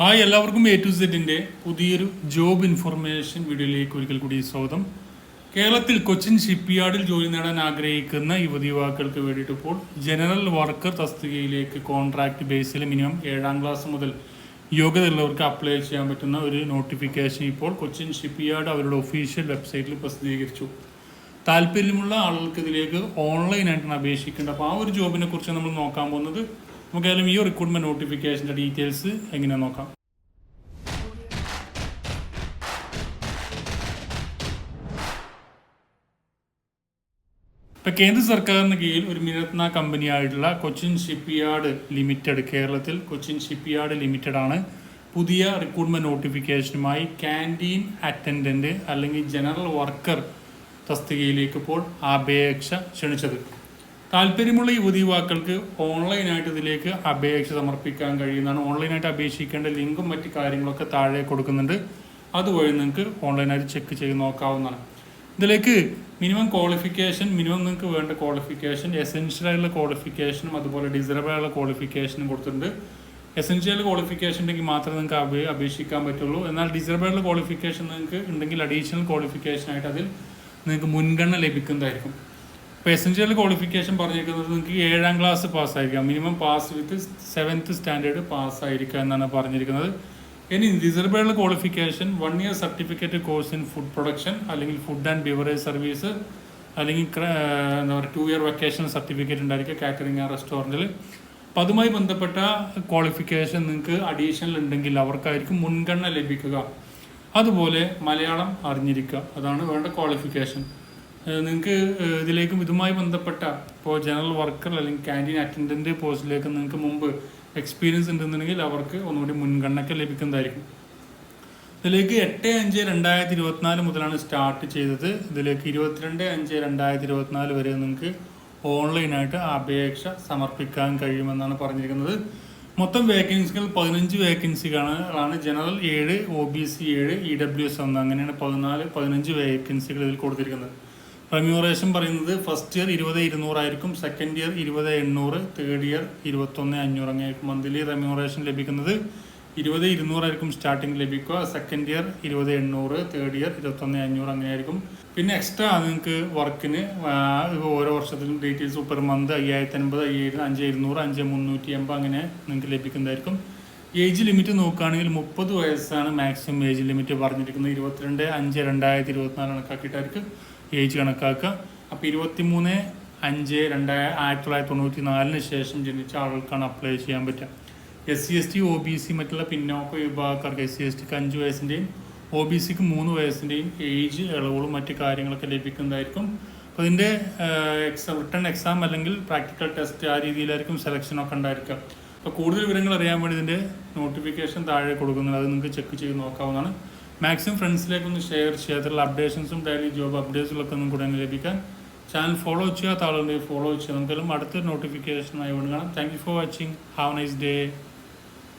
Hi എല്ലാവർക്കും A to സെറ്റിന്റെ പുതിയൊരു ജോബ് ഇൻഫർമേഷൻ വീഡിയോയിലേക്ക് ഒരിക്കൽ കൂടി സ്വാഗതം. കേരളത്തിൽ കൊച്ചിൻ ഷിപ്പ്യാർഡിൽ ജോലി നേടാൻ ആഗ്രഹിക്കുന്ന യുവതി യുവാക്കൾക്ക് വേണ്ടിയിട്ട് ഇപ്പോൾ ജനറൽ വർക്കർ തസ്തികയിലേക്ക് കോൺട്രാക്ട് ബേസിൽ മിനിമം ഏഴാം ക്ലാസ് മുതൽ യോഗ്യതയുള്ളവർക്ക് അപ്ലൈ ചെയ്യാൻ പറ്റുന്ന ഒരു നോട്ടിഫിക്കേഷൻ ഇപ്പോൾ കൊച്ചിൻ ഷിപ്പ്യാർഡ് അവരുടെ ഒഫീഷ്യൽ വെബ്സൈറ്റിൽ പ്രസിദ്ധീകരിച്ചു. താല്പര്യമുള്ള ആളുകൾക്ക് ഇതിലേക്ക് ഓൺലൈനായിട്ടാണ് അപേക്ഷിക്കേണ്ടത്. അപ്പോൾ ആ ഒരു ജോബിനെ കുറിച്ച് നമ്മൾ നോക്കാൻ പോകുന്നത് നമുക്കായാലും ഈ റിക്രൂട്ട്മെന്റ് നോട്ടിഫിക്കേഷന്റെ ഡീറ്റെയിൽസ് എങ്ങനെ നോക്കാം? ഇപ്പൊ കേന്ദ്ര സർക്കാരിന് കീഴിൽ ഒരു മിനത്ന കമ്പനിയായിട്ടുള്ള കൊച്ചിൻ ഷിപ്പ്യാർഡ് ലിമിറ്റഡ് കേരളത്തിൽ കൊച്ചിൻ ഷിപ്പ്യാർഡ് ലിമിറ്റഡ് ആണ് പുതിയ റിക്രൂട്ട്മെന്റ് നോട്ടിഫിക്കേഷനുമായി ക്യാന്റീൻ അറ്റൻഡന്റ് അല്ലെങ്കിൽ ജനറൽ വർക്കർ തസ്തികയിലേക്ക് ഇപ്പോൾ അപേക്ഷ ക്ഷണിച്ചത്. താല്പര്യമുള്ള യുവതി യുവാക്കൾക്ക് ഓൺലൈനായിട്ട് ഇതിലേക്ക് അപേക്ഷ സമർപ്പിക്കാൻ കഴിയുന്നതാണ്. ഓൺലൈനായിട്ട് അപേക്ഷിക്കേണ്ട ലിങ്കും മറ്റു കാര്യങ്ങളൊക്കെ താഴെ കൊടുക്കുന്നുണ്ട്. അതുവഴി നിങ്ങൾക്ക് ഓൺലൈനായിട്ട് ചെക്ക് ചെയ്ത് നോക്കാവുന്നതാണ്. ഇതിലേക്ക് മിനിമം ക്വാളിഫിക്കേഷൻ മിനിമം നിങ്ങൾക്ക് വേണ്ട ക്വാളിഫിക്കേഷൻ എസെൻഷ്യൽ ആയിട്ടുള്ള ക്വാളിഫിക്കേഷനും അതുപോലെ ഡിസറബിൾ ആയിട്ടുള്ള ക്വാളിഫിക്കേഷനും കൊടുത്തിട്ടുണ്ട്. എസെൻഷ്യൽ ക്വാളിഫിക്കേഷൻ ഉണ്ടെങ്കിൽ മാത്രമേ നിങ്ങൾക്ക് അപേ അപേക്ഷിക്കാൻ പറ്റുള്ളൂ. എന്നാൽ ഡിസറബിൾ ആയിട്ടുള്ള ക്വാളിഫിക്കേഷൻ നിങ്ങൾക്ക് ഉണ്ടെങ്കിൽ അഡീഷണൽ ക്വാളിഫിക്കേഷൻ ആയിട്ട് അതിൽ നിങ്ങൾക്ക് മുൻഗണന ലഭിക്കുന്നതായിരിക്കും. എസെൻഷ്യൽ ക്വാളിഫിക്കേഷൻ പറഞ്ഞിരിക്കുന്നത് നിങ്ങൾക്ക് ഏഴാം class പാസ്സായിരിക്കാം minimum pass with seventh standard pass ആയിരിക്കുക എന്നാണ് പറഞ്ഞിരിക്കുന്നത്. ഇനി reserved qualification one year certificate course in food production അല്ലെങ്കിൽ ഫുഡ് ആൻഡ് ബിവറേജ് സർവീസ് അല്ലെങ്കിൽ എന്താ പറയുക ടു ഇയർ വെക്കേഷൻ സർട്ടിഫിക്കറ്റ് ഉണ്ടായിരിക്കുക കാറ്ററിംഗ് റെസ്റ്റോറന്റിൽ അപ്പോൾ അതുമായി ബന്ധപ്പെട്ട ക്വാളിഫിക്കേഷൻ നിങ്ങൾക്ക് അഡീഷണൽ ഉണ്ടെങ്കിൽ അവർക്കായിരിക്കും മുൻഗണന ലഭിക്കുക. അതുപോലെ മലയാളം അറിഞ്ഞിരിക്കുക. അതാണ് വേണ്ട ക്വാളിഫിക്കേഷൻ നിങ്ങൾക്ക് ഇതിലേക്ക് ഇതുമായി ബന്ധപ്പെട്ട ഇപ്പോൾ ജനറൽ വർക്കർ അല്ലെങ്കിൽ ക്യാന്റീൻ അറ്റൻഡന്റ് പോസ്റ്റിലേക്ക് നിങ്ങൾക്ക് മുമ്പ് എക്സ്പീരിയൻസ് ഉണ്ടെന്നുണ്ടെങ്കിൽ അവർക്ക് ഒന്നുകൂടി മുൻഗണനയ്ക്ക് ലഭിക്കുന്നതായിരിക്കും. ഇതിലേക്ക് എട്ട് അഞ്ച് രണ്ടായിരത്തി ഇരുപത്തിനാല് മുതലാണ് സ്റ്റാർട്ട് ചെയ്തത്. ഇതിലേക്ക് ഇരുപത്തിരണ്ട് അഞ്ച് രണ്ടായിരത്തി ഇരുപത്തിനാല് വരെ നിങ്ങൾക്ക് ഓൺലൈനായിട്ട് അപേക്ഷ സമർപ്പിക്കാൻ കഴിയുമെന്നാണ് പറഞ്ഞിരിക്കുന്നത്. മൊത്തം വേക്കൻസികൾ പതിനഞ്ച് വേക്കൻസികളാണ് ജനറൽ ഏഴ് ഒ ബി സി ഏഴ് ഇ ഡബ്ല്യു എസ് ഒന്ന് അങ്ങനെയാണ് പതിനാല് പതിനഞ്ച് വേക്കൻസികൾ ഇതിൽ കൊടുത്തിരിക്കുന്നത്. റെമ്യൂറേഷൻ പറയുന്നത് ഫസ്റ്റ് ഇയർ ഇരുപത് ഇരുന്നൂറായിരിക്കും സെക്കൻഡ് ഇയർ ഇരുപത് എണ്ണൂറ് തേർഡ് ഇയർ ഇരുപത്തൊന്ന് അഞ്ഞൂറ് അങ്ങനെയായിരിക്കും മന്ത്ലി റെമ്യൂറേഷൻ ലഭിക്കുന്നത് ഇരുപത് ഇരുന്നൂറായിരിക്കും സ്റ്റാർട്ടിംഗ് ലഭിക്കുക സെക്കൻഡ് ഇയർ ഇരുപത് എണ്ണൂറ് തേർഡ് ഇയർ ഇരുപത്തൊന്ന് അഞ്ഞൂറ് അങ്ങനെയായിരിക്കും പിന്നെ എക്സ്ട്രാ നിങ്ങൾക്ക് വർക്കിന് ഓരോ വർഷത്തിലും ഡീറ്റെയിൽസ് പെർ മന്ത് അയ്യായിരത്തി അൻപത് അയ്യായിരം അഞ്ച് ഇരുന്നൂറ് അഞ്ച് മുന്നൂറ്റി എൺപത് അങ്ങനെ നിങ്ങൾക്ക് ലഭിക്കുന്നതായിരിക്കും. ഏജ് ലിമിറ്റ് നോക്കുകയാണെങ്കിൽ മുപ്പത് വയസ്സാണ് മാക്സിമം ഏജ് ലിമിറ്റ് പറഞ്ഞിരിക്കുന്നത്. ഇരുപത്തിരണ്ട് അഞ്ച് രണ്ടായിരത്തി ഇരുപത്തിനാല് കണക്കാക്കിയിട്ടായിരിക്കും. ഏജ് കണക്കാക്കുക. അപ്പോൾ ഇരുപത്തി മൂന്ന് അഞ്ച് രണ്ടായ ആയിരത്തി തൊള്ളായിരത്തി തൊണ്ണൂറ്റി നാലിന് ശേഷം ജനിച്ച ആളുകൾക്കാണ് അപ്ലൈ ചെയ്യാൻ പറ്റുക. S C S T O B C മറ്റുള്ള പിന്നോക്ക വിഭാഗക്കാർക്ക് എസ് സി എസ് ടിക്ക് അഞ്ച് വയസ്സിന്റെയും ഒ ബി സിക്ക് മൂന്ന് വയസ്സിന്റെയും ഏജ് ഇളവുകളും മറ്റു കാര്യങ്ങളൊക്കെ ലഭിക്കുന്നതായിരിക്കും. അപ്പോൾ ഇതിന്റെ എക്സാം റിട്ടേൺ എക്സാം അല്ലെങ്കിൽ പ്രാക്ടിക്കൽ ടെസ്റ്റ് ആ രീതിയിലായിരിക്കും സെലക്ഷനൊക്കെ ഉണ്ടായിരിക്കുക. അപ്പോൾ കൂടുതൽ വിവരങ്ങൾ അറിയാൻ വേണ്ടി ഇതിന്റെ നോട്ടിഫിക്കേഷൻ താഴെ കൊടുക്കുന്നുണ്ട്. അത് നിങ്ങൾക്ക് ചെക്ക് ചെയ്ത് നോക്കാവുന്നതാണ്. മാക്സിമം ഫ്രണ്ട്സിലേക്കൊന്ന് ഷെയർ ചെയ്യുക അതിലുള്ള അപ്ഡേഷൻസും ഡെയിലി ജോബ് അപ്ഡേറ്റ്സുകളൊക്കെ ഒന്നും കൂടെ ലഭിക്കാൻ. ചാനൽ ഫോളോ ചെയ്യാത്ത താളുണ്ടെങ്കിൽ ഫോളോ ചെയ്യുക നമുക്കെല്ലാം അടുത്ത നോട്ടിഫിക്കേഷനായി കൊണ്ട് കാണാം thank you for watching have nice day